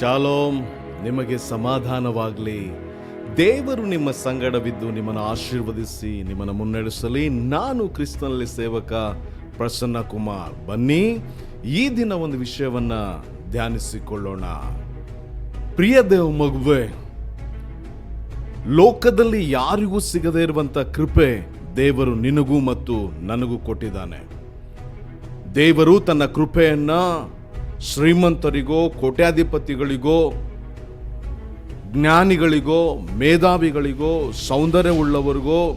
Shalom ನಿಮಗೆ ಸಮಾಧಾನವಾಗಲಿ. ದೇವರು ನಿಮ್ಮ ಸಂಗಡವಿದ್ದು ನಿಮ್ಮನ್ನು ಆಶೀರ್ವದಿಸಿ, ನಿಮ್ಮನ್ನು ಮುನ್ನಡೆಸಲಿ. ನಾನು ಕ್ರಿಸ್ತನಲ್ಲಿ ಸೇವಕ ಪ್ರಸನ್ನ ಕುಮಾರ್. ಬನ್ನಿ, ಈ ದಿನ ಒಂದು ವಿಷಯವನ್ನು ಧ್ಯಾನಿಸಿಕೊಳ್ಳೋಣ. ಪ್ರಿಯ ದೇವ ಮಗುವೆ, ಲೋಕದಲ್ಲಿ ಯಾರಿಗೂ ಸಿಗದೇ ಇರುವಂಥ ಕೃಪೆ ದೇವರು ನಿನಗೂ ಮತ್ತು ನನಗೂ ಕೊಟ್ಟಿದ್ದಾನೆ. ದೇವರು ತನ್ನ ಕೃಪೆಯನ್ನ ಶ್ರೀಮಂತರಿಗೋ, ಕೋಟ್ಯಾಧಿಪತಿಗಳಿಗೋ, ಜ್ಞಾನಿಗಳಿಗೋ, ಮೇಧಾವಿಗಳಿಗೋ, ಸೌಂದರ್ಯವುಳ್ಳವರಿಗೋ,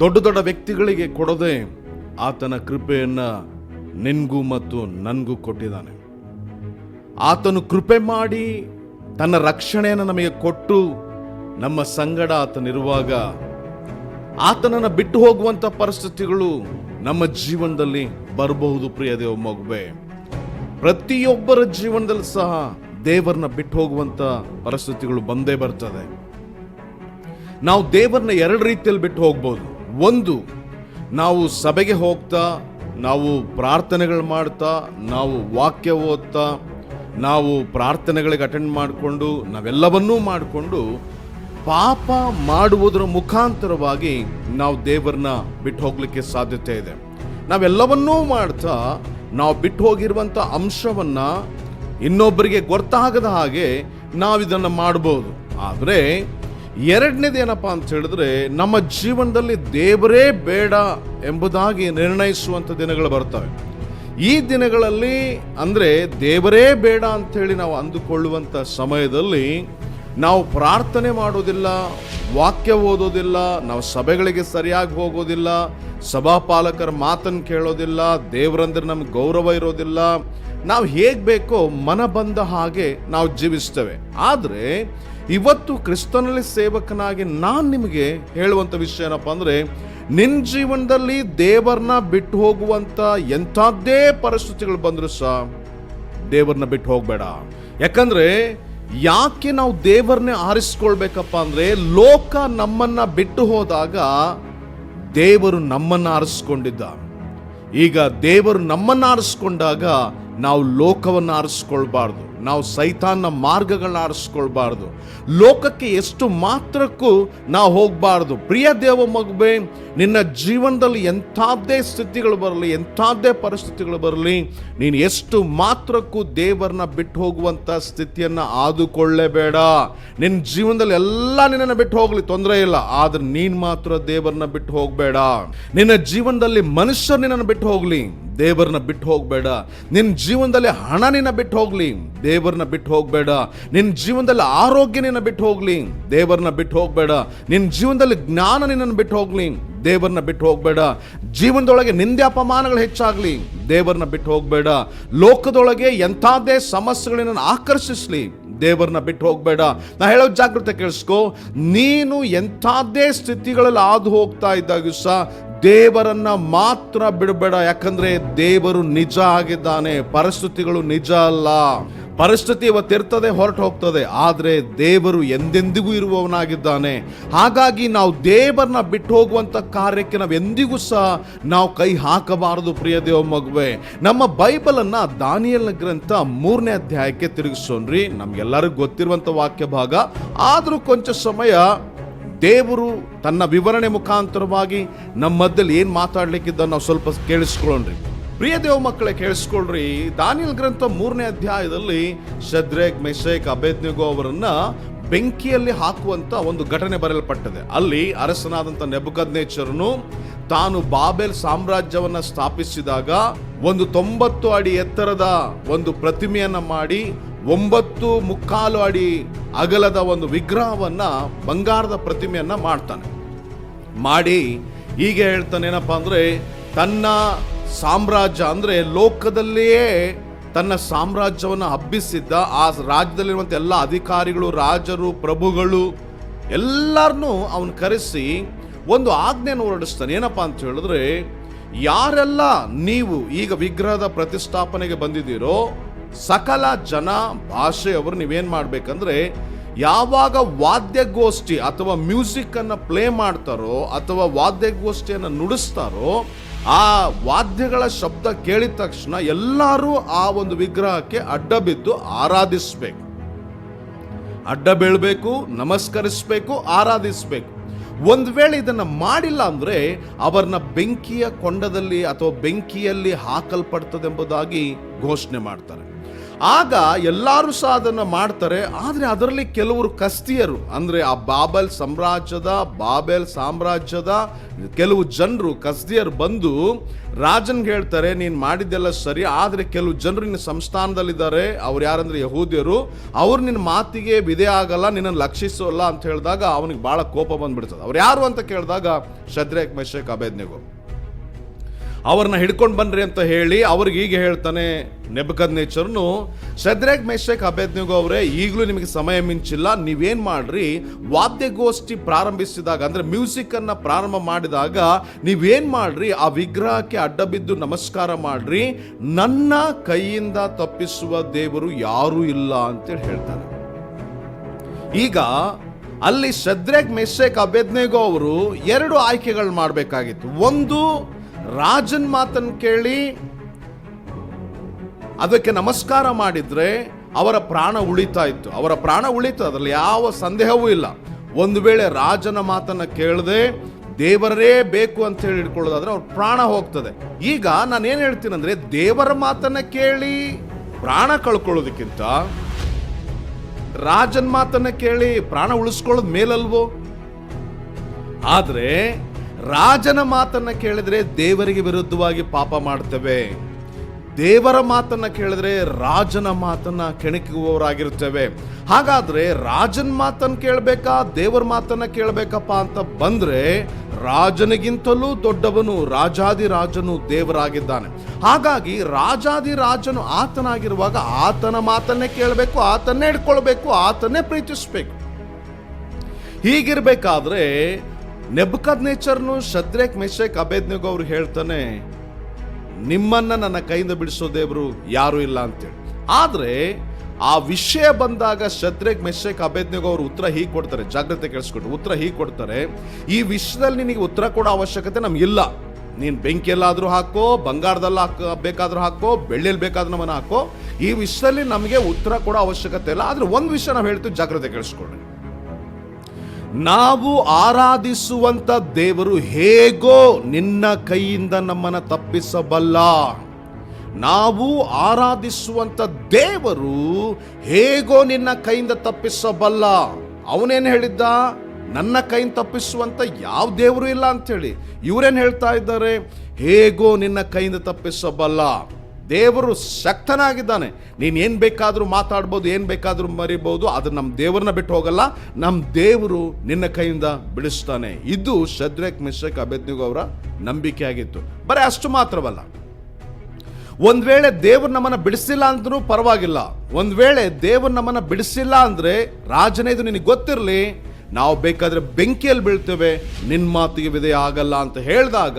ದೊಡ್ಡ ದೊಡ್ಡ ವ್ಯಕ್ತಿಗಳಿಗೆ ಕೊಡದೆ ಆತನ ಕೃಪೆಯನ್ನು ನಿನಗೂ ಮತ್ತು ನನಗೂ ಕೊಟ್ಟಿದ್ದಾನೆ. ಆತನು ಕೃಪೆ ಮಾಡಿ ತನ್ನ ರಕ್ಷಣೆಯನ್ನು ನಮಗೆ ಕೊಟ್ಟು ನಮ್ಮ ಸಂಗಡ ಆತನಿರುವಾಗ ಆತನನ್ನು ಬಿಟ್ಟು ಹೋಗುವಂಥ ಪರಿಸ್ಥಿತಿಗಳು ನಮ್ಮ ಜೀವನದಲ್ಲಿ ಬರಬಹುದು ಪ್ರಿಯ ದೇವ ಮಗುವೆ. ಪ್ರತಿಯೊಬ್ಬರ ಜೀವನದಲ್ಲಿ ಸಹ ದೇವರನ್ನ ಬಿಟ್ಟು ಹೋಗುವಂತ ಪರಿಸ್ಥಿತಿಗಳು ಬಂದೇ ಬರ್ತದೆ. ನಾವು ದೇವರನ್ನ ಎರಡು ರೀತಿಯಲ್ಲಿ ಬಿಟ್ಟು ಹೋಗ್ಬೋದು. ಒಂದು, ನಾವು ಸಭೆಗೆ ಹೋಗ್ತಾ, ನಾವು ಪ್ರಾರ್ಥನೆಗಳು ಮಾಡ್ತಾ, ನಾವು ವಾಕ್ಯ ಓದ್ತಾ, ನಾವು ಪ್ರಾರ್ಥನೆಗಳಿಗೆ ಅಟೆಂಡ್ ಮಾಡಿಕೊಂಡು, ನಾವೆಲ್ಲವನ್ನೂ ಮಾಡಿಕೊಂಡು ಪಾಪ ಮಾಡುವುದರ ಮುಖಾಂತರವಾಗಿ ನಾವು ದೇವರನ್ನ ಬಿಟ್ಟು ಹೋಗ್ಲಿಕ್ಕೆ ಸಾಧ್ಯತೆ ಇದೆ. ನಾವೆಲ್ಲವನ್ನೂ ಮಾಡ್ತಾ ನಾವು ಬಿಟ್ಟು ಹೋಗಿರುವಂಥ ಅಂಶವನ್ನು ಇನ್ನೊಬ್ಬರಿಗೆ ಗೊತ್ತಾಗದ ಹಾಗೆ ನಾವಿದನ್ನು ಮಾಡ್ಬೋದು. ಆದರೆ ಎರಡನೇದು ಏನಪ್ಪ ಅಂತ ಹೇಳಿದ್ರೆ ನಮ್ಮ ಜೀವನದಲ್ಲಿ ದೇವರೇ ಬೇಡ ಎಂಬುದಾಗಿ ನಿರ್ಣಯಿಸುವಂಥ ದಿನಗಳು ಬರ್ತವೆ. ಈ ದಿನಗಳಲ್ಲಿ ಅಂದರೆ ದೇವರೇ ಬೇಡ ಅಂಥೇಳಿ ನಾವು ಅಂದುಕೊಳ್ಳುವಂಥ ಸಮಯದಲ್ಲಿ ನಾವು ಪ್ರಾರ್ಥನೆ ಮಾಡೋದಿಲ್ಲ ವಾಕ್ಯ ಓದೋದಿಲ್ಲ ನಾವು ಸಭೆಗಳಿಗೆ ಸರಿಯಾಗಿ ಹೋಗೋದಿಲ್ಲ ಸಭಾಪಾಲಕರ ಮಾತನ್ನು ಕೇಳೋದಿಲ್ಲ, ದೇವರಂದ್ರೆ ನಮ್ಗೆ ಗೌರವ ಇರೋದಿಲ್ಲ. ನಾವು ಹೇಗೆ ಬೇಕೋ ಮನ ಬಂದ ಹಾಗೆ ನಾವು ಜೀವಿಸ್ತೇವೆ. ಆದರೆ ಇವತ್ತು ಕ್ರಿಸ್ತನಲ್ಲಿ ಸೇವಕನಾಗಿ ನಾನು ನಿಮಗೆ ಹೇಳುವಂಥ ವಿಷಯ ಏನಪ್ಪ ಅಂದರೆ ನಿನ್ನ ಜೀವನದಲ್ಲಿ ದೇವರನ್ನ ಬಿಟ್ಟು ಹೋಗುವಂಥ ಎಂಥದ್ದೇ ಪರಿಸ್ಥಿತಿಗಳು ಬಂದರೂ ಸಹ ದೇವರನ್ನ ಬಿಟ್ಟು ಹೋಗಬೇಡ. ಯಾಕಂದ್ರೆ ಯಾಕೆ ನಾವು ದೇವರನ್ನೇ ಆರಿಸ್ಕೊಳ್ಬೇಕಪ್ಪ ಅಂದ್ರೆ ಲೋಕ ನಮ್ಮನ್ನ ಬಿಟ್ಟು ಹೋದಾಗ ದೇವರು ನಮ್ಮನ್ನ ಆರಿಸ್ಕೊಂಡಿದ್ದ. ಈಗ ದೇವರು ನಮ್ಮನ್ನ ಆರಿಸ್ಕೊಂಡಾಗ ನಾವು ಲೋಕವನ್ನು ಆರಿಸ್ಕೊಳ್ಬಾರ್ದು. ನಾವು ಸೈತಾನ್ನ ಮಾರ್ಗಗಳನ್ನ ಆರಿಸ್ಕೊಳ್ಬಾರ್ದು ಲೋಕಕ್ಕೆ ಎಷ್ಟು ಮಾತ್ರಕ್ಕೂ ನಾವು ಹೋಗಬಾರ್ದು. ಪ್ರಿಯ ದೇವ ಮಗುವೆ, ನಿನ್ನ ಜೀವನದಲ್ಲಿ ಎಂಥದ್ದೇ ಸ್ಥಿತಿಗಳು ಬರಲಿ, ಎಂಥದ್ದೇ ಪರಿಸ್ಥಿತಿಗಳು ಬರಲಿ, ನೀನು ಎಷ್ಟು ಮಾತ್ರಕ್ಕೂ ದೇವರನ್ನ ಬಿಟ್ಟು ಹೋಗುವಂಥ ಸ್ಥಿತಿಯನ್ನು ಆದುಕೊಳ್ಳೇಬೇಡ. ನಿನ್ನ ಜೀವನದಲ್ಲಿ ಎಲ್ಲ ನಿನ್ನನ್ನು ಬಿಟ್ಟು ಹೋಗಲಿ, ತೊಂದರೆ ಇಲ್ಲ. ಆದರೆ ನೀನು ಮಾತ್ರ ದೇವರನ್ನ ಬಿಟ್ಟು ಹೋಗಬೇಡ. ನಿನ್ನ ಜೀವನದಲ್ಲಿ ಮನುಷ್ಯರು ನಿನ್ನನ್ನು ಬಿಟ್ಟು ಹೋಗಲಿ, ದೇವರನ್ನ ಬಿಟ್ಟು ಹೋಗಬೇಡ. ನಿನ್ನ ಜೀವನದಲ್ಲಿ ಹಣ ನಿನ್ನ ಬಿಟ್ಟು ಹೋಗ್ಲಿ ದೇವರನ್ನ ಬಿಟ್ಟು ಹೋಗಬೇಡ. ನಿನ್ನ ಜೀವನದಲ್ಲಿ ಆರೋಗ್ಯ ನಿನ್ನ ಬಿಟ್ಟು ಹೋಗ್ಲಿ. ದೇವರನ್ನ ಬಿಟ್ಟು ಹೋಗಬೇಡ. ನಿನ್ನ ಜೀವನದಲ್ಲಿ ಜ್ಞಾನ ನಿನ್ನನ್ನು ಬಿಟ್ಟು ಹೋಗ್ಲಿ. ದೇವರನ್ನ ಬಿಟ್ಟು ಹೋಗಬೇಡ. ಜೀವನದೊಳಗೆ ನಿಂದೆ ಅಪಮಾನಗಳು ಹೆಚ್ಚಾಗ್ಲಿ. ದೇವರನ್ನ ಬಿಟ್ಟು ಹೋಗಬೇಡ. ಲೋಕದೊಳಗೆ ಎಂಥದ್ದೇ ಸಮಸ್ಯೆಗಳನ್ನ ಆಕರ್ಷಿಸ್ಲಿ. ದೇವರನ್ನ ಬಿಟ್ಟು ಹೋಗಬೇಡ. ನಾ ಹೇಳೋ ಜಾಗೃತೆ ಕೇಳಿಸ್ಕೋ. ನೀನು ಎಂಥದ್ದೇ ಸ್ಥಿತಿಗಳಲ್ಲಿ ಹಾದು ಹೋಗ್ತಾ ಇದ್ದಾಗೂ ಸಹ ದೇವರನ್ನ ಮಾತ್ರ ಬಿಡಬೇಡ. ಯಾಕಂದ್ರೆ ದೇವರು ನಿಜ ಆಗಿದ್ದಾನೆ. ಪರಿಸ್ಥಿತಿಗಳು ನಿಜ ಅಲ್ಲ. ಪರಿಸ್ಥಿತಿ ಇವತ್ತಿರ್ತದೆ ಹೊರಟು ಹೋಗ್ತದೆ. ಆದರೆ ದೇವರು ಎಂದೆಂದಿಗೂ ಇರುವವನಾಗಿದ್ದಾನೆ. ಹಾಗಾಗಿ ನಾವು ದೇವರನ್ನ ಬಿಟ್ಟು ಹೋಗುವಂಥ ಕಾರ್ಯಕ್ಕೆ ನಾವು ಎಂದಿಗೂ ಸಹ ನಾವು ಕೈ ಹಾಕಬಾರದು ಪ್ರಿಯ ದೇವ ಮಗುವೆ. ನಮ್ಮ ಬೈಬಲನ್ನು ದಾನಿಯಲ್ ಗ್ರಂಥ ಮೂರನೇ ಅಧ್ಯಾಯಕ್ಕೆ ತಿರುಗಿಸೋನ್ರಿ ನಮಗೆಲ್ಲರಿಗೂ ಗೊತ್ತಿರುವಂಥ ವಾಕ್ಯ ಭಾಗ ಆದರೂ ಕೊಂಚ ಸಮಯ ದೇವರು ತನ್ನ ವಿವರಣೆ ಮುಖಾಂತರವಾಗಿ ನಮ್ಮ ಮಧ್ಯದಲ್ಲಿ ಏನು ಮಾತಾಡ್ಲಿಕ್ಕಿದ್ದ ನಾವು ಸ್ವಲ್ಪ ಕೇಳಿಸ್ಕೊಳ್ಳೋಣ್ರಿ. ಪ್ರಿಯ ದೇವ ಮಕ್ಕಳೇ, ಕೇಳಿಸ್ಕೊಳ್ರಿ. ದಾನಿಯಲ್ ಗ್ರಂಥ ಮೂರನೇ ಅಧ್ಯಾಯದಲ್ಲಿ ಶದ್ರೇಕ್ ಮೆಶೇಕ್ ಅಬೇದ್ನಿಗೋ ಅವರನ್ನ ಬೆಂಕಿಯಲ್ಲಿ ಹಾಕುವಂತ ಒಂದು ಘಟನೆ ಬರೆಯಲ್ಪಟ್ಟಿದೆ. ಅಲ್ಲಿ ಅರಸನಾದಂತ ನೆಬುಕದ್ನೇಚರನು ತಾನು ಬಾಬೆಲ್ ಸಾಮ್ರಾಜ್ಯವನ್ನ ಸ್ಥಾಪಿಸಿದಾಗ ಒಂದು ತೊಂಬತ್ತು ಅಡಿ ಎತ್ತರದ ಒಂದು ಪ್ರತಿಮೆಯನ್ನ ಮಾಡಿ ಒಂಬತ್ತು ಮುಕ್ಕಾಲು ಅಡಿ ಅಗಲದ ಒಂದು ವಿಗ್ರಹವನ್ನು ಬಂಗಾರದ ಪ್ರತಿಮೆಯನ್ನು ಮಾಡ್ತಾನೆ. ಮಾಡಿ ಹೀಗೆ ಹೇಳ್ತಾನೆ ಏನಪ್ಪಾ ಅಂದರೆ ತನ್ನ ಸಾಮ್ರಾಜ್ಯ ಅಂದರೆ ಲೋಕದಲ್ಲಿಯೇ ತನ್ನ ಸಾಮ್ರಾಜ್ಯವನ್ನು ಹಬ್ಬಿಸಿದ್ದ ಆ ರಾಜ್ಯದಲ್ಲಿರುವಂಥ ಎಲ್ಲ ಅಧಿಕಾರಿಗಳು, ರಾಜರು, ಪ್ರಭುಗಳು ಎಲ್ಲರನ್ನೂ ಅವನು ಕರೆಸಿ ಒಂದು ಆಜ್ಞೆಯನ್ನು ಹೊರಡಿಸ್ತಾನೆ. ಏನಪ್ಪಾ ಅಂತ ಹೇಳಿದ್ರೆ ಯಾರೆಲ್ಲ ನೀವು ಈಗ ವಿಗ್ರಹದ ಪ್ರತಿಷ್ಠಾಪನೆಗೆ ಬಂದಿದ್ದೀರೋ ಸಕಲ ಜನ ಭಾಷೆಯವರು ನೀವೇನು ಮಾಡ್ಬೇಕಂದ್ರೆ ಯಾವಾಗ ವಾದ್ಯಗೋಷ್ಠಿ ಅಥವಾ ಮ್ಯೂಸಿಕ್ ಅನ್ನ ಪ್ಲೇ ಮಾಡ್ತಾರೋ ಅಥವಾ ವಾದ್ಯಗೋಷ್ಠಿಯನ್ನು ನುಡಿಸ್ತಾರೋ ಆ ವಾದ್ಯಗಳ ಶಬ್ದ ಕೇಳಿದ ತಕ್ಷಣ ಎಲ್ಲರೂ ಆ ಒಂದು ವಿಗ್ರಹಕ್ಕೆ ಅಡ್ಡ ಬಿದ್ದು ಆರಾಧಿಸಬೇಕು. ಅಡ್ಡ ಬೀಳಬೇಕು, ನಮಸ್ಕರಿಸಬೇಕು, ಆರಾಧಿಸಬೇಕು. ಒಂದು ವೇಳೆ ಇದನ್ನು ಮಾಡಿಲ್ಲ ಅಂದರೆ ಅವರನ್ನ ಬೆಂಕಿಯ ಕೊಂಡದಲ್ಲಿ ಅಥವಾ ಬೆಂಕಿಯಲ್ಲಿ ಹಾಕಲ್ಪಡ್ತದೆಂಬುದಾಗಿ ಘೋಷಣೆ ಮಾಡ್ತಾರೆ. ಆಗ ಎಲ್ಲರೂ ಸಹ ಅದನ್ನು ಮಾಡ್ತಾರೆ. ಆದರೆ ಅದರಲ್ಲಿ ಕೆಲವರು ಕಸ್ತಿಯರು, ಅಂದರೆ ಆ ಬಾಬೆಲ್ ಸಾಮ್ರಾಜ್ಯದ ಬಾಬೆಲ್ ಸಾಮ್ರಾಜ್ಯದ ಕೆಲವು ಜನರು ಕಸ್ದಿಯರು ಬಂದು ರಾಜನ್ಗೆ ಹೇಳ್ತಾರೆ, ನೀನು ಮಾಡಿದ್ದೆಲ್ಲ ಸರಿ, ಆದರೆ ಕೆಲವು ಜನರು ನಿನ್ನ ಸಂಸ್ಥಾನದಲ್ಲಿದ್ದಾರೆ, ಅವ್ರು ಯಾರಂದ್ರೆ ಯಹೂದಿಯರು, ಅವ್ರು ನಿನ್ನ ಮಾತಿಗೆ ವಿಧೇ ಆಗಲ್ಲ, ನಿನ್ನನ್ನು ಲಕ್ಷಿಸೋಲ್ಲ ಅಂತ ಹೇಳಿದಾಗ ಅವನಿಗೆ ಭಾಳ ಕೋಪ ಬಂದ್ಬಿಡ್ತದೆ. ಅವ್ರು ಯಾರು ಅಂತ ಕೇಳಿದಾಗ, ಶದ್ರೇಕ್ ಮೆಶೇಕ್ ಅಬೇದ್ನೆಗೋ. ಅವ್ರನ್ನ ಹಿಡ್ಕೊಂಡು ಬನ್ರಿ ಅಂತ ಹೇಳಿ ಅವ್ರಿಗೆ ಈಗ ಹೇಳ್ತಾನೆ ನೆಬಕದ್ ನೇಚರ್ನು ಶದ್ರೇಕ್ ಮೇಷಕ್ ಅಭೇದ್ನಿಗೋ ಅವರೇ, ಈಗಲೂ ನಿಮಗೆ ಸಮಯ ಮಿಂಚಿಲ್ಲ, ನೀವೇನು ಮಾಡ್ರಿ? ವಾದ್ಯಗೋಷ್ಠಿ ಪ್ರಾರಂಭಿಸಿದಾಗ, ಅಂದ್ರೆ ಮ್ಯೂಸಿಕ್ ಅನ್ನ ಪ್ರಾರಂಭ ಮಾಡಿದಾಗ ನೀವೇನು ಮಾಡ್ರಿ? ಆ ವಿಗ್ರಹಕ್ಕೆ ಅಡ್ಡ ಬಿದ್ದು ನಮಸ್ಕಾರ ಮಾಡ್ರಿ. ನನ್ನ ಕೈಯಿಂದ ತಪ್ಪಿಸುವ ದೇವರು ಯಾರೂ ಇಲ್ಲ ಅಂತೇಳಿ ಹೇಳ್ತಾರೆ ಈಗ ಅಲ್ಲಿ ಶದ್ರೇಕ್ ಮೆಸ್ಸೇಕ್ ಅಭೆದ್ನೆಗೋ ಅವರು ಎರಡು ಆಯ್ಕೆಗಳು ಮಾಡಬೇಕಾಗಿತ್ತು. ಒಂದು ರಾಜನ್ ಮಾತನ್ನು ಕೇಳಿ, ಅದಕ್ಕೆ ನಮಸ್ಕಾರ ಮಾಡಿದ್ರೆ ಅವರ ಪ್ರಾಣ ಉಳಿತಾ ಇತ್ತು. ಅವರ ಪ್ರಾಣ ಉಳಿತು, ಅದರಲ್ಲಿ ಯಾವ ಸಂದೇಹವೂ ಇಲ್ಲ. ಒಂದು ವೇಳೆ ರಾಜನ ಮಾತನ್ನ ಕೇಳದೆ, ದೇವರೇ ಬೇಕು ಅಂತ ಹೇಳಿ ಇಟ್ಕೊಳ್ಳೋದಾದ್ರೆ ಅವ್ರ ಪ್ರಾಣ ಹೋಗ್ತದೆ. ಈಗ ನಾನು ಏನ್ ಹೇಳ್ತೀನಿ ಅಂದ್ರೆ, ದೇವರ ಮಾತನ್ನ ಕೇಳಿ, ಪ್ರಾಣ ಕಳ್ಕೊಳ್ಳೋದಕ್ಕಿಂತ ರಾಜನ ಮಾತನ್ನ ಕೇಳಿ ಪ್ರಾಣ ಉಳಿಸ್ಕೊಳ್ಳೋದು ಮೇಲಲ್ವೋ? ಆದ್ರೆ ರಾಜನ ಮಾತನ್ನ ಕೇಳಿದ್ರೆ ದೇವರಿಗೆ ವಿರುದ್ಧವಾಗಿ ಪಾಪ ಮಾಡ್ತೇವೆ ದೇವರ ಮಾತನ್ನ ಕೇಳಿದ್ರೆ ರಾಜನ ಮಾತನ್ನ ಕೆಣಕುವವರಾಗಿರ್ತೇವೆ ಹಾಗಾದ್ರೆ ರಾಜನ ಮಾತನ್ನ ಕೇಳಬೇಕಾ, ದೇವರ ಮಾತನ್ನ ಕೇಳಬೇಕಪ್ಪ ಅಂತ ಬಂದ್ರೆ ರಾಜನಿಗಿಂತಲೂ ದೊಡ್ಡವನು ರಾಜಾದಿ ರಾಜನು ದೇವರಾಗಿದ್ದಾನೆ. ಹಾಗಾಗಿ ರಾಜಾದಿ ರಾಜನು ಆತನಾಗಿರುವಾಗ ಆತನ ಮಾತನ್ನೇ ಕೇಳಬೇಕು, ಆತನ್ನೇ ಇಟ್ಕೊಳ್ಬೇಕು ಆತನ್ನೇ ಪ್ರೀತಿಸಬೇಕು. ಹೀಗಿರ್ಬೇಕಾದ್ರೆ ನೆಬಕದ್ ನೇಚರ್ನು ಶದ್ರೇಕ್ ಮೆಶೇಕ್ ಅಬೇದ್ನಿಗೋ ಅವ್ರು ಹೇಳ್ತಾನೆ, ನಿಮ್ಮನ್ನ ನನ್ನ ಕೈಯಿಂದ ಬಿಡಿಸೋ ದೇವರು ಯಾರು ಇಲ್ಲ ಅಂತೇಳಿ. ಆದ್ರೆ ಆ ವಿಷಯ ಬಂದಾಗ ಶದ್ರೇಕ್ ಮೆಶೇಕ್ ಅಬೇದ್ನಿಗೋ ಅವರು ಉತ್ತರ ಹೀಗೆ ಕೊಡ್ತಾರೆ, ಜಾಗ್ರತೆ ಕೇಳಿಸ್ಕೊಟ್ಟು ಉತ್ತರ ಹೀಗೆ ಕೊಡ್ತಾರೆ, ಈ ವಿಷಯದಲ್ಲಿ ನಿನಗೆ ಉತ್ತರ ಕೊಡೋ ಅವಶ್ಯಕತೆ ನಮಗಿಲ್ಲ ನೀನು ಬೆಂಕಿಯಲ್ಲಾದರೂ ಹಾಕೋ, ಬಂಗಾರದಲ್ಲಿ ಹಾಕ, ಬೇಕಾದ್ರೂ ಹಾಕೋ, ಬೆಳ್ಳಿಯಲ್ಲಿ ಬೇಕಾದ್ರೂ ಮನ ಹಾಕೋ, ಈ ವಿಷಯದಲ್ಲಿ ನಮಗೆ ಉತ್ತರ ಕೊಡೋ ಅವಶ್ಯಕತೆ ಇಲ್ಲ. ಆದ್ರೆ ಒಂದು ವಿಷಯ ನಾವು ಹೇಳ್ತೀವಿ, ಜಾಗ್ರತೆ ಕೇಳಿಸ್ಕೊಳ್ಳಿ ನಾವು ಆರಾಧಿಸುವಂತ ದೇವರು ಹೇಗೋ ನಿನ್ನ ಕೈಯಿಂದ ನಮ್ಮನ್ನು ತಪ್ಪಿಸಬಲ್ಲ. ನಾವು ಆರಾಧಿಸುವಂತ ದೇವರು ಹೇಗೋ ನಿನ್ನ ಕೈಯಿಂದ ತಪ್ಪಿಸಬಲ್ಲ. ಅವನೇನು ಹೇಳಿದ್ದ? ನನ್ನ ಕೈಯಿಂದ ತಪ್ಪಿಸುವಂತ ಯಾವ ದೇವರು ಇಲ್ಲ ಅಂತೇಳಿ ಇವರೇನು ಹೇಳ್ತಾ ಇದ್ದಾರೆ? ಹೇಗೋ ನಿನ್ನ ಕೈಯಿಂದ ತಪ್ಪಿಸಬಲ್ಲ. ದೇವರು ಶಕ್ತನಾಗಿದ್ದಾನೆ. ನೀನು ಏನು ಬೇಕಾದರೂ ಮಾತಾಡ್ಬೋದು, ಏನು ಬೇಕಾದರೂ ಮರಿಬೋದು ಅದು ನಮ್ಮ ದೇವರನ್ನ ಬಿಟ್ಟು ಹೋಗಲ್ಲ. ನಮ್ಮ ದೇವರು ನಿನ್ನ ಕೈಯಿಂದ ಬಿಡಿಸ್ತಾನೆ. ಇದು ಶದ್ರೇಕ್ ಮಿಶ್ರಕ್ ಅಭೆದ್ನಿಗೂ ಅವರ ನಂಬಿಕೆ ಆಗಿತ್ತು. ಬರೀ ಅಷ್ಟು ಮಾತ್ರವಲ್ಲ. ಒಂದು ವೇಳೆ ದೇವರು ನಮ್ಮನ್ನು ಬಿಡಿಸಿಲ್ಲ ಅಂದ್ರೂ ಪರವಾಗಿಲ್ಲ. ಒಂದು ವೇಳೆ ದೇವರು ನಮ್ಮನ್ನು ಬಿಡಿಸಿಲ್ಲ ಅಂದರೆ ರಾಜನೇ ಇದು ನಿನಗೆ ಗೊತ್ತಿರಲಿ. ನಾವು ಬೇಕಾದ್ರೆ ಬೆಂಕಿಯಲ್ಲಿ ಬೀಳ್ತೇವೆ ನಿನ್ನ ಮಾತಿಗೆ ವಿಧೇಯ ಆಗಲ್ಲ ಅಂತ ಹೇಳಿದಾಗ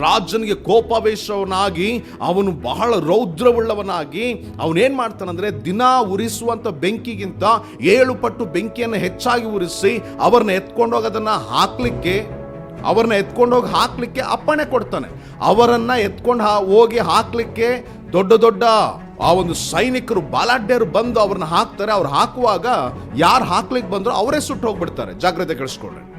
ರಾಜನಿಗೆ ಕೋಪಾವೇಶವನಾಗಿ, ಅವನು ಬಹಳ ರೌದ್ರವುಳ್ಳವನಾಗಿ, ಅವನೇನು ಮಾಡ್ತಾನಂದರೆ ದಿನ ಉರಿಸುವಂಥ ಬೆಂಕಿಗಿಂತ ಏಳು ಪಟ್ಟು ಬೆಂಕಿಯನ್ನು ಹೆಚ್ಚಾಗಿ ಉರಿಸಿ ಅವರನ್ನ ಎತ್ಕೊಂಡೋಗಿ ಹಾಕಲಿಕ್ಕೆ ಹಾಕ್ಲಿಕ್ಕೆ, ಅವರನ್ನ ಎತ್ಕೊಂಡೋಗಿ ಹಾಕಲಿಕ್ಕೆ ಅಪ್ಪಣೆ ಕೊಡ್ತಾನೆ. ಅವರನ್ನು ಎತ್ಕೊಂಡು ಹೋಗಿ ಹಾಕಲಿಕ್ಕೆ ದೊಡ್ಡ ದೊಡ್ಡ ಆ ಒಂದು ಸೈನಿಕರು, ಬಾಲಾಢ್ಯರು ಬಂದು ಅವ್ರನ್ನ ಹಾಕ್ತಾರೆ. ಅವ್ರು ಹಾಕುವಾಗ ಯಾರು ಹಾಕ್ಲಿಕ್ಕೆ ಬಂದ್ರು ಅವರೇ ಸುಟ್ಟು ಹೋಗ್ಬಿಡ್ತಾರೆ. ಜಾಗ್ರತೆ ಕಳಿಸ್ಕೊಳ್ಳಿ.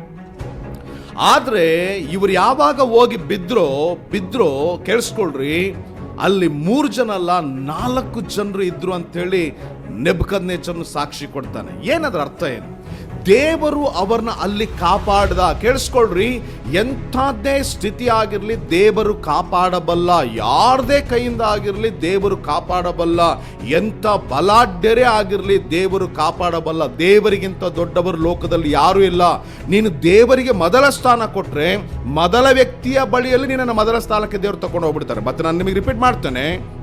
ಆದ್ರೆ ಇವ್ರು ಯಾವಾಗ ಹೋಗಿ ಬಿದ್ರೋ ಬಿದ್ರೋ ಕೇಳಿಸ್ಕೊಳ್ರಿ. ಅಲ್ಲಿ ಮೂರು ಜನ ಅಲ್ಲ, ನಾಲ್ಕು ಜನರು ಇದ್ರು ಅಂತೇಳಿ ನೆಬ್ಕದ್ ನೇಚರ್ನು ಸಾಕ್ಷಿ ಕೊಡ್ತಾನೆ. ಏನದ್ರ ಅರ್ಥ ಏನು? ದೇವರು ಅವರನ್ನ ಅಲ್ಲಿ ಕಾಪಾಡ್ದ. ಕೇಳಿಸ್ಕೊಳ್ರಿ, ಎಂಥದ್ದೇ ಸ್ಥಿತಿ ಆಗಿರಲಿ ದೇವರು ಕಾಪಾಡಬಲ್ಲ, ಯಾರದೇ ಕೈಯಿಂದ ಆಗಿರಲಿ ದೇವರು ಕಾಪಾಡಬಲ್ಲ, ಎಂಥ ಬಲಾಢ್ಯರೇ ಆಗಿರಲಿ ದೇವರು ಕಾಪಾಡಬಲ್ಲ. ದೇವರಿಗಿಂತ ದೊಡ್ಡವರು ಲೋಕದಲ್ಲಿ ಯಾರೂ ಇಲ್ಲ. ನೀನು ದೇವರಿಗೆ ಮೊದಲ ಸ್ಥಾನ ಕೊಟ್ಟರೆ ಮೊದಲ ವ್ಯಕ್ತಿಯ ಬಳಿಯಲ್ಲಿ ನಿನ್ನನ್ನು ಮೊದಲ ಸ್ಥಾನಕ್ಕೆ ದೇವರು ತಗೊಂಡು ಹೋಗ್ಬಿಡ್ತಾರೆ. ಮತ್ತೆ ನಾನು ನಿಮಗೆ ರಿಪೀಟ್ ಮಾಡ್ತೇನೆ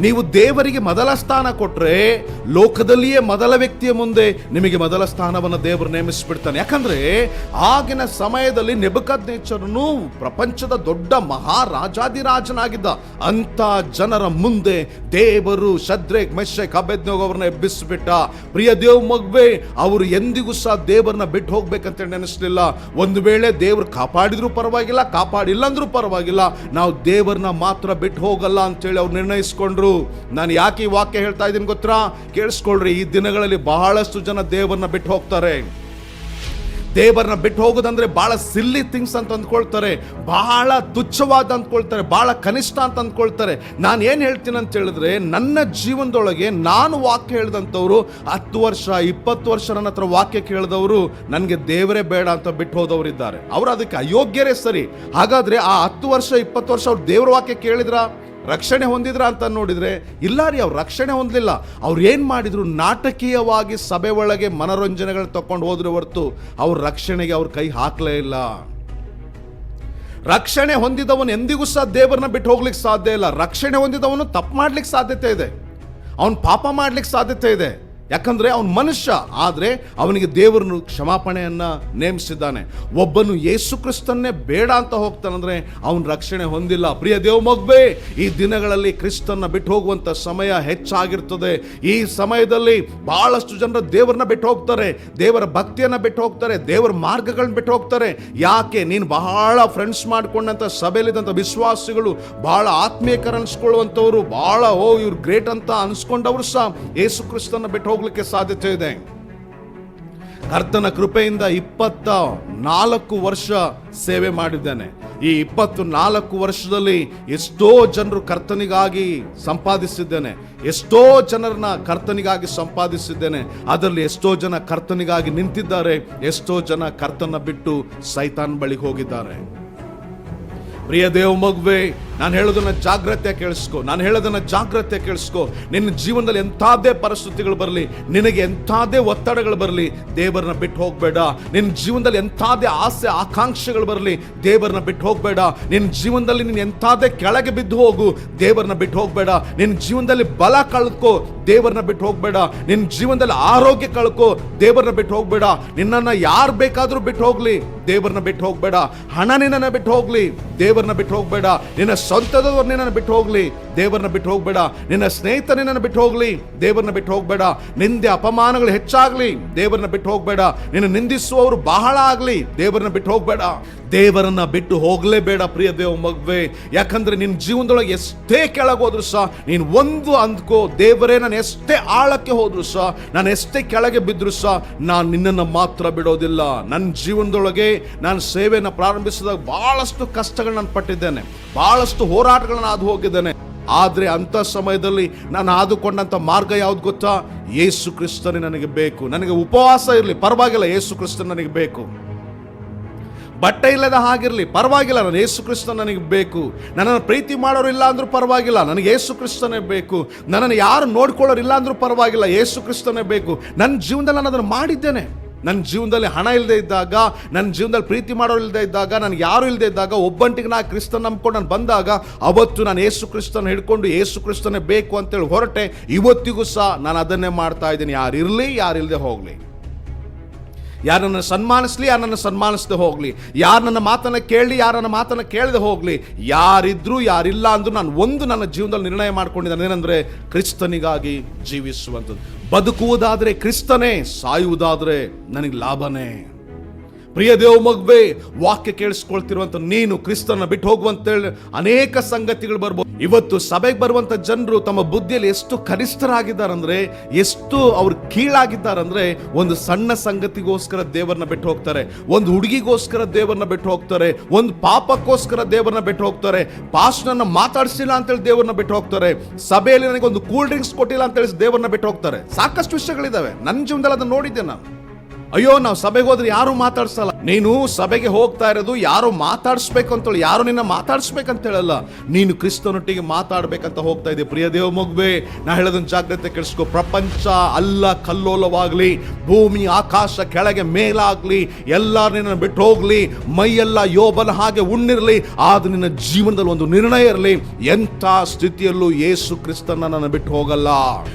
ನೀವು ದೇವರಿಗೆ ಮೊದಲ ಸ್ಥಾನ ಕೊಟ್ಟರೆ ಲೋಕದಲ್ಲಿಯೇ ಮೊದಲ ವ್ಯಕ್ತಿಯ ಮುಂದೆ ನಿಮಗೆ ಮೊದಲ ಸ್ಥಾನವನ್ನು ದೇವರು ನೇಮಿಸಿಬಿಡ್ತಾನೆ. ಯಾಕಂದ್ರೆ ಆಗಿನ ಸಮಯದಲ್ಲಿ ನೆಬಕದ್ನೇಚರನು ಪ್ರಪಂಚದ ದೊಡ್ಡ ಮಹಾರಾಜಾದಿರಾಜನಾಗಿದ್ದ ಅಂಥ ಜನರ ಮುಂದೆ ದೇವರು ಶದ್ರೇಕ್ ಮೆಶ್ರೇಕ್ ಎಬ್ಬಿಸಿಬಿಟ್ಟ ಎಬ್ಬಿಸ್ಬಿಟ್ಟ. ಪ್ರಿಯ ದೇವ್ ಮಗ್ವೆ, ಅವರು ಎಂದಿಗೂ ಸಹ ದೇವರನ್ನ ಬಿಟ್ಟು ಹೋಗ್ಬೇಕಂತ ನೆನೆಸಲಿಲ್ಲ. ಒಂದು ವೇಳೆ ದೇವರು ಕಾಪಾಡಿದ್ರೂ ಪರವಾಗಿಲ್ಲ ಕಾಪಾಡಿಲ್ಲ ಅಂದ್ರೂ ಪರವಾಗಿಲ್ಲ. ನಾವು ದೇವರನ್ನ ಮಾತ್ರ ಬಿಟ್ಟು ಹೋಗಲ್ಲ ಅಂತೇಳಿ ಅವ್ರು ನಿರ್ಣಯಿಸ್ಕೊಂಡ್ರು. ನಾನು ಯಾಕೆ ಈ ವಾಕ್ಯ ಹೇಳ್ತಾ ಇದ್ದೀನಿ ಗೊತ್ತಾ? ಕೇಳಿಸ್ಕೊಳ್ರಿ, ಈ ದಿನಗಳಲ್ಲಿ ಬಹಳಷ್ಟು ಜನ ದೇವರನ್ನ ಬಿಟ್ಟು ಹೋಗ್ತಾರೆ. ದೇವರನ್ನ ಬಿಟ್ಟು ಹೋಗೋದಂದ್ರೆ ಬಹಳ ಸಿಲ್ಲಿ ಥಿಂಗ್ಸ್ ಅಂತ ಅಂದ್ಕೊಳ್ತಾರೆ, ಬಹಳ ತುಚ್ಛವಾದ ಅಂದ್ಕೊಳ್ತಾರೆ, ಬಹಳ ಕನಿಷ್ಠ ಅಂತ ಅಂದ್ಕೊಳ್ತಾರೆ. ನಾನು ಏನು ಹೇಳ್ತೀನಿ ಅಂತ ಹೇಳಿದ್ರೆ, ನನ್ನ ಜೀವನದೊಳಗೆ ನಾನು ವಾಕ್ಯ ಹೇಳಿದಂಥವ್ರು ಹತ್ತು ವರ್ಷ, ಇಪ್ಪತ್ತು ವರ್ಷ ನನ್ನ ಹತ್ರ ವಾಕ್ಯ ಕೇಳಿದವರು ನನಗೆ ದೇವರೇ ಬೇಡ ಅಂತ ಬಿಟ್ಟು ಹೋದವರು ಇದ್ದಾರೆ. ಅವರು ಅದಕ್ಕೆ ಅಯೋಗ್ಯರೇ ಸರಿ. ಹಾಗಾದ್ರೆ ಆ ಹತ್ತು ವರ್ಷ, ಇಪ್ಪತ್ತು ವರ್ಷ ಅವ್ರು ದೇವ್ರ ವಾಕ್ಯ ಕೇಳಿದ್ರ? ರಕ್ಷಣೆ ಹೊಂದಿದ್ರ ಅಂತ ನೋಡಿದರೆ ಇಲ್ಲ ರೀ ಅವ್ರು ರಕ್ಷಣೆ ಹೊಂದಲಿಲ್ಲ. ಅವ್ರು ಏನು ಮಾಡಿದ್ರು? ನಾಟಕೀಯವಾಗಿ ಸಭೆ ಒಳಗೆ ಮನೋರಂಜನೆಗಳು ತಕೊಂಡು ಹೋದ್ರೆ ಹೊರತು ಅವ್ರ ರಕ್ಷಣೆಗೆ ಅವ್ರ ಕೈ ಹಾಕಲೇ ಇಲ್ಲ. ರಕ್ಷಣೆ ಹೊಂದಿದವನು ಎಂದಿಗೂ ಸಹ ದೇವರನ್ನ ಬಿಟ್ಟು ಹೋಗ್ಲಿಕ್ಕೆ ಸಾಧ್ಯ ಇಲ್ಲ. ರಕ್ಷಣೆ ಹೊಂದಿದವನು ತಪ್ಪು ಮಾಡ್ಲಿಕ್ಕೆ ಸಾಧ್ಯತೆ ಇದೆ. ಅವನು ಪಾಪ ಮಾಡ್ಲಿಕ್ಕೆ ಸಾಧ್ಯತೆ ಇದೆ. ಯಾಕಂದ್ರೆ ಅವನು ಮನುಷ್ಯ, ಆದ್ರೆ ಅವನಿಗೆ ದೇವರನ್ನು ಕ್ಷಮಾಪಣೆಯನ್ನ ನೇಮಿಸಿದ್ದಾನೆ. ಒಬ್ಬನು ಯೇಸು ಕ್ರಿಸ್ತನ್ನೇ ಬೇಡ ಅಂತ ಹೋಗ್ತಾನಂದ್ರೆ ಅವನು ರಕ್ಷಣೆ ಹೊಂದಿಲ್ಲ. ಪ್ರಿಯ ದೇವ ಮಗ್ಬೆ, ಈ ದಿನಗಳಲ್ಲಿ ಕ್ರಿಸ್ತನ್ನ ಬಿಟ್ಟು ಹೋಗುವಂತ ಸಮಯ ಹೆಚ್ಚಾಗಿರ್ತದೆ. ಈ ಸಮಯದಲ್ಲಿ ಬಹಳಷ್ಟು ಜನರು ದೇವರನ್ನ ಬಿಟ್ಟು ಹೋಗ್ತಾರೆ. ದೇವರ ಭಕ್ತಿಯನ್ನ ಬಿಟ್ಟು ಹೋಗ್ತಾರೆ. ದೇವರ ಮಾರ್ಗಗಳನ್ನ ಬಿಟ್ಟು ಹೋಗ್ತಾರೆ. ಯಾಕೆ? ನೀನು ಬಹಳ ಫ್ರೆಂಡ್ಸ್ ಮಾಡ್ಕೊಂಡಂತ ಸಭೆಯಲ್ಲಿದ್ದಂಥ ವಿಶ್ವಾಸಿಗಳು, ಬಹಳ ಆತ್ಮೀಯಕರ ಅನ್ಸ್ಕೊಳ್ಳುವಂಥವ್ರು ಬಹಳ, ಓ, ಇವ್ರು ಗ್ರೇಟ್ ಅಂತ ಅನ್ಸ್ಕೊಂಡವರು ಸಹ ಯೇಸು ಕ್ರಿಸ್ತನ್ನ ಬಿಟ್ಟು ಹೋಗ್ಲಿಕ್ಕೆ ಸಾಧ್ಯತೆ ಇದೆ. ಕರ್ತನ ಕೃಪೆಯಿಂದ ಇಪ್ಪತ್ತ ನಾಲ್ಕು ವರ್ಷ ಸೇವೆ ಮಾಡಿದ್ದೇನೆ. ಈ ಇಪ್ಪತ್ತು ನಾಲ್ಕು ವರ್ಷದಲ್ಲಿ ಎಷ್ಟೋ ಜನರು ಕರ್ತನಿಗಾಗಿ ಸಂಪಾದಿಸಿದ್ದೇನೆ. ಎಷ್ಟೋ ಜನರನ್ನ ಕರ್ತನಿಗಾಗಿ ಸಂಪಾದಿಸಿದ್ದೇನೆ. ಅದರಲ್ಲಿ ಎಷ್ಟೋ ಜನ ಕರ್ತನಿಗಾಗಿ ನಿಂತಿದ್ದಾರೆ. ಎಷ್ಟೋ ಜನ ಕರ್ತನ ಬಿಟ್ಟು ಸೈತಾನ್ ಬಳಿಗೆ ಹೋಗಿದ್ದಾರೆ. ಪ್ರಿಯ ದೇವ್ ಮಗುವೆ ನಾನು ಹೇಳೋದನ್ನ ಜಾಗ್ರತೆ ಕೇಳಿಸ್ಕೊ. ನಾನು ಹೇಳೋದನ್ನ ಜಾಗ್ರತೆ ಕೇಳಿಸ್ಕೊ. ನಿನ್ನ ಜೀವನದಲ್ಲಿ ಎಂಥದ್ದೇ ಪರಿಸ್ಥಿತಿಗಳು ಬರಲಿ, ನಿನಗೆ ಎಂಥದ್ದೇ ಒತ್ತಡಗಳು ಬರಲಿ, ದೇವರನ್ನ ಬಿಟ್ಟು ಹೋಗಬೇಡ. ನಿನ್ನ ಜೀವನದಲ್ಲಿ ಎಂಥದ್ದೇ ಆಸೆ, ಆಕಾಂಕ್ಷೆಗಳು ಬರಲಿ, ದೇವರನ್ನ ಬಿಟ್ಟು ಹೋಗಬೇಡ. ನಿನ್ನ ಜೀವನದಲ್ಲಿ ನೀನು ಎಂಥದ್ದೇ ಕೆಳಗೆ ಬಿದ್ದು ಹೋಗು, ದೇವರನ್ನ ಬಿಟ್ಟು ಹೋಗಬೇಡ. ನಿನ್ನ ಜೀವನದಲ್ಲಿ ಬಲ ಕಳ್ಕೊ, ದೇವರನ್ನ ಬಿಟ್ಟು ಹೋಗಬೇಡ. ನಿನ್ನ ಜೀವನದಲ್ಲಿ ಆರೋಗ್ಯ ಕಳ್ಕೊ, ದೇವರನ್ನ ಬಿಟ್ಟು ಹೋಗಬೇಡ. ನಿನ್ನನ್ನು ಯಾರು ಬೇಕಾದರೂ ಬಿಟ್ಟು ಹೋಗಲಿ, ದೇವರನ್ನ ಬಿಟ್ಟು ಹೋಗಬೇಡ. ಹಣ ನಿನ್ನನ್ನು ಬಿಟ್ಟು ಹೋಗಲಿ, ದೇವರನ್ನ ಬಿಟ್ಟು ಹೋಗಬೇಡ. ನಿನ್ನ ಸ್ವಂತದವ್ರು ನಾನು ಬಿಟ್ಟು ಹೋಗ್ಲಿ. ದೇವರನ್ನ ಬಿಟ್ಟು ಹೋಗಬೇಡ. ನಿನ್ನ ಸ್ನೇಹಿತ ನಿನ್ನನ್ನು ಬಿಟ್ಟು ಹೋಗಲಿ. ದೇವರನ್ನ ಬಿಟ್ಟು ಹೋಗಬೇಡ. ನಿಂದೆ ಅಪಮಾನಗಳು ಹೆಚ್ಚಾಗ್ಲಿ. ದೇವರನ್ನ ಬಿಟ್ಟು ಹೋಗಬೇಡ. ನಿನ್ನ ನಿಂದಿಸುವವರು ಬಹಳ ಆಗಲಿ. ದೇವರನ್ನ ಬಿಟ್ಟು ಹೋಗಬೇಡ. ದೇವರನ್ನ ಬಿಟ್ಟು ಹೋಗಲೇಬೇಡ ಪ್ರಿಯ ದೇವ ಮಗುವೆ. ಯಾಕಂದ್ರೆ ನಿನ್ನ ಜೀವನದೊಳಗೆ ಎಷ್ಟೇ ಕೆಳಗೋದ್ರು ಸಹ ನೀನು ಒಂದು ಅಂದ್ಕೋ, ದೇವರೇ, ನಾನು ಎಷ್ಟೇ ಆಳಕ್ಕೆ ಹೋದ್ರು ಸಹ, ನಾನು ಎಷ್ಟೇ ಕೆಳಗೆ ಬಿದ್ರು ಸಹ ನಾನು ನಿನ್ನನ್ನು ಮಾತ್ರ ಬಿಡೋದಿಲ್ಲ. ನನ್ನ ಜೀವನದೊಳಗೆ ನಾನು ಸೇವೆಯನ್ನು ಪ್ರಾರಂಭಿಸಿದಾಗ ಬಹಳಷ್ಟು ಕಷ್ಟಗಳನ್ನ ನಾನು ಪಟ್ಟಿದ್ದೇನೆ. ಬಹಳಷ್ಟು ಹೋರಾಟಗಳನ್ನ ಅದು ಹೋಗಿದ್ದೇನೆ ಆದ್ರೆ ಅಂಥ ಸಮಯದಲ್ಲಿ ನಾನು ಆದುಕೊಂಡಂಥ ಮಾರ್ಗ ಯಾವುದು ಗೊತ್ತಾ? ಯೇಸು ಕ್ರಿಸ್ತನೇ ನನಗೆ ಬೇಕು. ನನಗೆ ಉಪವಾಸ ಇರಲಿ, ಪರವಾಗಿಲ್ಲ, ಯೇಸು ಕ್ರಿಸ್ತನ್ ನನಗೆ ಬೇಕು. ಬಟ್ಟೆ ಇಲ್ಲದ ಹಾಗಿರಲಿ, ಪರವಾಗಿಲ್ಲ, ನಾನು ಯೇಸು ಕ್ರಿಸ್ತ ನನಗೆ ಬೇಕು. ನನ್ನನ್ನು ಪ್ರೀತಿ ಮಾಡೋರು ಇಲ್ಲ ಅಂದರೂ ಪರವಾಗಿಲ್ಲ, ನನಗೆ ಯೇಸು ಕ್ರಿಸ್ತನೇ ಬೇಕು. ನನ್ನನ್ನು ಯಾರು ನೋಡ್ಕೊಳ್ಳೋರು ಇಲ್ಲ ಅಂದರೂ ಪರವಾಗಿಲ್ಲ, ಯೇಸು ಕ್ರಿಸ್ತನೇ ಬೇಕು. ನನ್ನ ಜೀವನದಲ್ಲಿ ನಾನು ಅದನ್ನು ಮಾಡಿದ್ದೇನೆ. ನನ್ನ ಜೀವನದಲ್ಲಿ ಹಣ ಇಲ್ಲದೆ ಇದ್ದಾಗ, ನನ್ನ ಜೀವನದಲ್ಲಿ ಪ್ರೀತಿ ಮಾಡೋರು ಇಲ್ಲದೆ ಇದ್ದಾಗ ನನಗೆ ಯಾರು ಇಲ್ಲದೆ ಇದ್ದಾಗ, ಒಬ್ಬಂಟಿಗೆ ನಾ ಕ್ರಿಸ್ತನ ನಂಬ್ಕೊಂಡು ನಾನು ಬಂದಾಗ, ಅವತ್ತು ನಾನು ಯೇಸು ಕ್ರಿಸ್ತನ ಹಿಡ್ಕೊಂಡು ಯೇಸು ಕ್ರಿಸ್ತನೇ ಬೇಕು ಅಂತೇಳಿ ಹೊರಟೆ, ಇವತ್ತಿಗೂ ಸಹ ನಾನು ಅದನ್ನೇ ಮಾಡ್ತಾ ಇದ್ದೀನಿ. ಯಾರು ಇರಲಿ, ಯಾರು ಇಲ್ಲದೆ ಹೋಗಲಿ. ಯಾರು ನನ್ನ ಸನ್ಮಾನಿಸ್ಲಿ ಯಾರು ನನ್ನ ಸನ್ಮಾನಿಸದೆ ಹೋಗ್ಲಿ. ಯಾರು ನನ್ನ ಮಾತನ್ನ ಕೇಳಲಿ ಯಾರು ನನ್ನ ಮಾತನ್ನ ಕೇಳದೆ ಹೋಗಲಿ. ಯಾರಿದ್ರು ಯಾರಿಲ್ಲ ಅಂದ್ರೂ ನಾನು ಒಂದು ನನ್ನ ಜೀವನದಲ್ಲಿ ನಿರ್ಣಯ ಮಾಡ್ಕೊಂಡಿದ್ದೇನೆ. ಏನಂದ್ರೆ ಕ್ರಿಸ್ತನಿಗಾಗಿ ಜೀವಿಸುವಂಥದ್ದು. ಬದುಕುವುದಾದ್ರೆ ಕ್ರಿಸ್ತನೇ, ಸಾಯುವುದಾದ್ರೆ ನನಗೆ ಲಾಭನೇ. ಪ್ರಿಯ ದೇವ ವಾಕ್ಯ ಕೇಳಿಸ್ಕೊಳ್ತಿರುವಂಥ ನೀನು ಕ್ರಿಸ್ತನ ಬಿಟ್ಟು ಹೋಗುವಂತೇಳಿ ಅನೇಕ ಸಂಗತಿಗಳು ಬರ್ಬೋದು. ಇವತ್ತು ಸಭೆಗೆ ಬರುವಂತ ಜನರು ತಮ್ಮ ಬುದ್ಧಿಯಲ್ಲಿ ಎಷ್ಟು ಕನಿಷ್ಠರಾಗಿದ್ದಾರಂದ್ರೆ, ಎಷ್ಟು ಅವ್ರು ಕೀಳಾಗಿದ್ದಾರಂದ್ರೆ, ಒಂದು ಸಣ್ಣ ಸಂಗತಿಗೋಸ್ಕರ ದೇವರನ್ನ ಬಿಟ್ಟು ಹೋಗ್ತಾರೆ, ಒಂದು ಹುಡುಗಿಗೋಸ್ಕರ ದೇವರನ್ನ ಬಿಟ್ಟು ಹೋಗ್ತಾರೆ, ಒಂದು ಪಾಪಕ್ಕೋಸ್ಕರ ದೇವರನ್ನ ಬಿಟ್ಟು ಹೋಗ್ತಾರೆ ಪಾಸ್ಟನ್ನ ಮಾತಾಡಿಸಿಲ್ಲ ಅಂತೇಳಿ ದೇವರನ್ನ ಬಿಟ್ಟು ಹೋಗ್ತಾರೆ, ಸಭೆಯಲ್ಲಿ ನನಗೆ ಒಂದು ಕೂಲ್ ಡ್ರಿಂಕ್ಸ್ ಕೊಟ್ಟಿಲ್ಲ ಅಂತೇಳಿ ದೇವರನ್ನ ಬಿಟ್ಟು ಹೋಗ್ತಾರೆ. ಸಾಕಷ್ಟು ವಿಷಯಗಳಿದಾವೆ. ನನ್ನ ಜೀವನದಲ್ಲಿ ಅದನ್ನ ನೋಡಿದ್ದೆ ನಾನು. ಅಯ್ಯೋ, ನಾವು ಸಭೆಗೆ ಹೋದ್ರೆ ಯಾರು ಮಾತಾಡ್ಸಲ್ಲ. ನೀನು ಸಭೆಗೆ ಹೋಗ್ತಾ ಇರೋದು ಯಾರು ಮಾತಾಡಿಸ್ಬೇಕು ಅಂತೇಳಿ, ಯಾರು ನಿನ್ನ ಮಾತಾಡಿಸ್ಬೇಕಂತ ಹೇಳಲ್ಲ ನೀನು ಕ್ರಿಸ್ತನೊಟ್ಟಿಗೆ ಮಾತಾಡ್ಬೇಕಂತ ಹೋಗ್ತಾ ಇದೆ ಪ್ರಿಯ ದೇವ ಮಗುವೆ, ನಾ ಹೇಳೋದನ್ನ ಜಾಗ್ರತೆ ಕೆಡಿಸ್ಕೊ ಪ್ರಪಂಚ ಅಲ್ಲ, ಕಲ್ಲೋಲವಾಗಲಿ, ಭೂಮಿ, ಆಕಾಶ, ಕೆಳಗೆ ಮೇಲಾಗ್ಲಿ, ಎಲ್ಲಾರು ನಿನ್ನ ಬಿಟ್ಟು ಹೋಗ್ಲಿ, ಮೈಯೆಲ್ಲ ಯೋಬನ ಹಾಗೆ ಉಣ್ಣಿರಲಿ, ಆದ್ರೆ ನಿನ್ನ ಜೀವನದಲ್ಲಿ ಒಂದು ನಿರ್ಣಯ ಇರಲಿ. ಎಂಥ ಸ್ಥಿತಿಯಲ್ಲೂ ಯೇಸು ಕ್ರಿಸ್ತನ ನನ್ನ ಬಿಟ್ಟು ಹೋಗಲ್ಲ.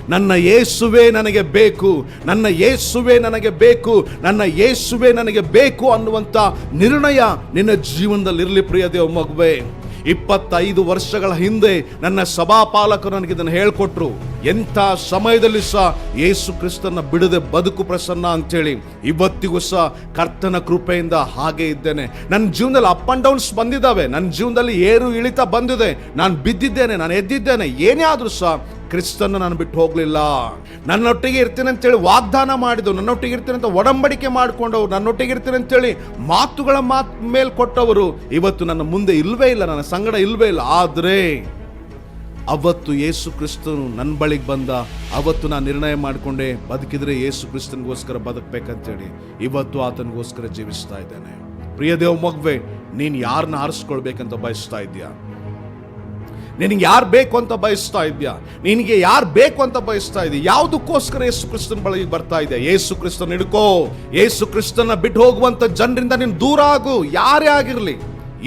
ನನ್ನ ಯೇಸುವೆ ನನಗೆ ಬೇಕು. ನನ್ನ ಯೇಸುವೆ ನನಗೆ ಬೇಕು. ನನ್ನ ಯೇಸುವೆ ನನಗೆ ಬೇಕು ಅನ್ನುವಂಥ ನಿರ್ಣಯ ನಿನ್ನ ಜೀವನದಲ್ಲಿರಲಿ ಪ್ರಿಯ ದೇವ ಮಗುವೆ. ಇಪ್ಪತ್ತೈದು ವರ್ಷಗಳ ಹಿಂದೆ ನನ್ನ ಸಭಾಪಾಲಕರು ನನಗೆ ಇದನ್ನು ಹೇಳ್ಕೊಟ್ರು. ಎಂಥ ಸಮಯದಲ್ಲಿ ಸಹ ಯೇಸು ಕ್ರಿಸ್ತನ ಬಿಡದೆ ಬದುಕು ಪ್ರಸನ್ನ ಅಂತೇಳಿ. ಇವತ್ತಿಗೂ ಸಹ ಕರ್ತನ ಕೃಪೆಯಿಂದ ಹಾಗೆ ಇದ್ದೇನೆ. ನನ್ನ ಜೀವನದಲ್ಲಿ ಅಪ್ ಆ್ಯಂಡ್ ಡೌನ್ಸ್ ಬಂದಿದ್ದಾವೆ. ನನ್ನ ಜೀವನದಲ್ಲಿ ಏರು ಇಳಿತ ಬಂದಿದೆ. ನಾನು ಬಿದ್ದಿದ್ದೇನೆ, ನಾನು ಎದ್ದಿದ್ದೇನೆ. ಏನೇ ಆದರೂ ಸಹ ಕ್ರಿಸ್ತನ ನಾನು ಬಿಟ್ಟು ಹೋಗಲಿಲ್ಲ. ನನ್ನೊಟ್ಟಿಗೆ ಇರ್ತೀನಿ ಅಂತೇಳಿ ವಾಗ್ದಾನ ಮಾಡಿದವು ನನ್ನೊಟ್ಟಿಗೆ ಇರ್ತೀನಿ ಅಂತ ಒಡಂಬಡಿಕೆ ಮಾಡಿಕೊಂಡವರು ನನ್ನೊಟ್ಟಿಗೆ ಇರ್ತೀನಿ ಅಂತೇಳಿ ಮಾತುಗಳ ಮಾತ್ ಮೇಲೆ ಕೊಟ್ಟವರು ಇವತ್ತು ನನ್ನ ಮುಂದೆ ಇಲ್ವೇ ಇಲ್ಲ, ನನ್ನ ಸಂಗಡ ಇಲ್ವೇ ಇಲ್ಲ. ಆದರೆ ಅವತ್ತು ಯೇಸು ಕ್ರಿಸ್ತನು ನನ್ನ ಬಳಿಗೆ ಬಂದ, ಅವತ್ತು ನಾನು ನಿರ್ಣಯ ಮಾಡಿಕೊಂಡೆ, ಬದುಕಿದ್ರೆ ಯೇಸು ಕ್ರಿಸ್ತನಿಗೋಸ್ಕರ ಬದುಕಬೇಕಂತೇಳಿ ಇವತ್ತು ಆತನಿಗೋಸ್ಕರ ಜೀವಿಸ್ತಾ ಇದ್ದೇನೆ. ಪ್ರಿಯ ದೇವ್ ಮಗ್ವೆ, ನೀನು ಯಾರನ್ನ ಆರಿಸ್ಕೊಳ್ಬೇಕಂತ ಬಯಸ್ತಾ ಇದೆಯಾ ನಿನಗೆ ಯಾರು ಬೇಕು ಅಂತ ಬಯಸ್ತಾ ಇದೆಯಾ? ನಿನಗೆ ಯಾರು ಬೇಕು ಅಂತ ಬಯಸ್ತಾ ಇದೆಯಾ? ಯಾವುದಕ್ಕೋಸ್ಕರ ಯೇಸು ಕ್ರಿಸ್ತನ ಬಳಿಗೆ ಬರ್ತಾ ಇದೆ ಯೇಸು ಕ್ರಿಸ್ತನ ಹಿಡ್ಕೋ. ಯೇಸು ಕ್ರಿಸ್ತನ ಬಿಟ್ಟು ಹೋಗುವಂಥ ಜನರಿಂದ ನೀನು ದೂರ ಆಗು. ಯಾರೇ ಆಗಿರಲಿ.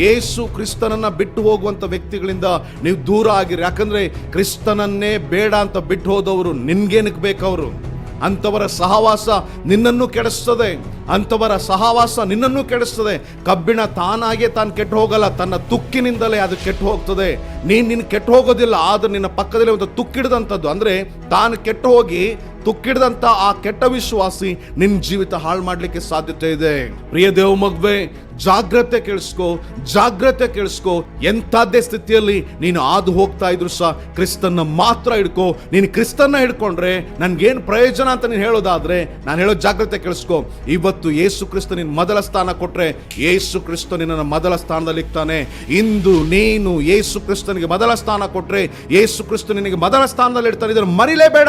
ಯೇಸು ಕ್ರಿಸ್ತನನ್ನು ಬಿಟ್ಟು ಹೋಗುವಂಥ ವ್ಯಕ್ತಿಗಳಿಂದ ನೀವು ದೂರ ಆಗಿರಿ. ಯಾಕಂದರೆ ಕ್ರಿಸ್ತನನ್ನೇ ಬೇಡ ಅಂತ ಬಿಟ್ಟು ಹೋದವರು ನಿನ್ಗೇನಕ್ಕೆ ಬೇಕವರು ಅಂಥವರ ಸಹವಾಸ ನಿನ್ನನ್ನು ಕೆಡಿಸ್ತದೆ. ಅಂಥವರ ಸಹವಾಸ ನಿನ್ನನ್ನು ಕೆಡಿಸ್ತದೆ. ಕಬ್ಬಿಣ ತಾನಾಗೆ ತಾನು ಕೆಟ್ಟು ಹೋಗಲ್ಲ ತನ್ನ ತುಕ್ಕಿನಿಂದಲೇ ಅದು ಕೆಟ್ಟು ಹೋಗ್ತದೆ ನೀನು ನಿನ್ನ ಕೆಟ್ಟು ಹೋಗೋದಿಲ್ಲ ಆದರೆ ನಿನ್ನ ಪಕ್ಕದಲ್ಲಿ ಒಂದು ತುಕ್ಕಿಡ್ದಂಥದ್ದು. ಅಂದರೆ ತಾನು ಕೆಟ್ಟು ಹೋಗಿ ತುಕ್ಕಿಡ್ದಂತ ಆ ಕೆಟ್ಟ ವಿಶ್ವಾಸಿ ನಿನ್ನ ಜೀವಿತ ಹಾಳು ಮಾಡಲಿಕ್ಕೆ ಸಾಧ್ಯತೆ ಇದೆ. ಪ್ರಿಯ ದೇವ ಮಗ್ವೆ, ಜಾಗ್ರತೆ ಕೇಳಿಸ್ಕೋ ಜಾಗ್ರತೆ ಕೇಳಿಸ್ಕೋ. ಎಂಥದ್ದೇ ಸ್ಥಿತಿಯಲ್ಲಿ ನೀನು ಆದು ಹೋಗ್ತಾ ಇದ್ರು ಸಹ ಕ್ರಿಸ್ತನ್ನ ಮಾತ್ರ ಹಿಡ್ಕೋ. ನೀನು ಕ್ರಿಸ್ತನ್ನ ಹಿಡ್ಕೊಂಡ್ರೆ ನನ್ಗೇನು ಪ್ರಯೋಜನ ಅಂತ ನೀನು ಹೇಳೋದಾದ್ರೆ ನಾನು ಹೇಳೋ ಜಾಗ್ರತೆ ಕೇಳಿಸ್ಕೋ. ಇವತ್ತು ಯೇಸು ಕ್ರಿಸ್ತ ನಿನ್ ಮೊದಲ ಸ್ಥಾನ ಕೊಟ್ರೆ ಯೇಸು ಕ್ರಿಸ್ತ ನಿನ್ನ ಮೊದಲ ಸ್ಥಾನದಲ್ಲಿ ಇಕ್ತಾನೆ. ಇಂದು ನೀನು ಯೇಸು ಕ್ರಿಸ್ತನಿಗೆ ಮೊದಲ ಸ್ಥಾನ ಕೊಟ್ರೆ ಯೇಸು ಕ್ರಿಸ್ತ ನಿನಗೆ ಮೊದಲ ಸ್ಥಾನದಲ್ಲಿ ಇಡ್ತಾನೆ. ಇದನ್ನು ಮರಿಲೇಬೇಡ.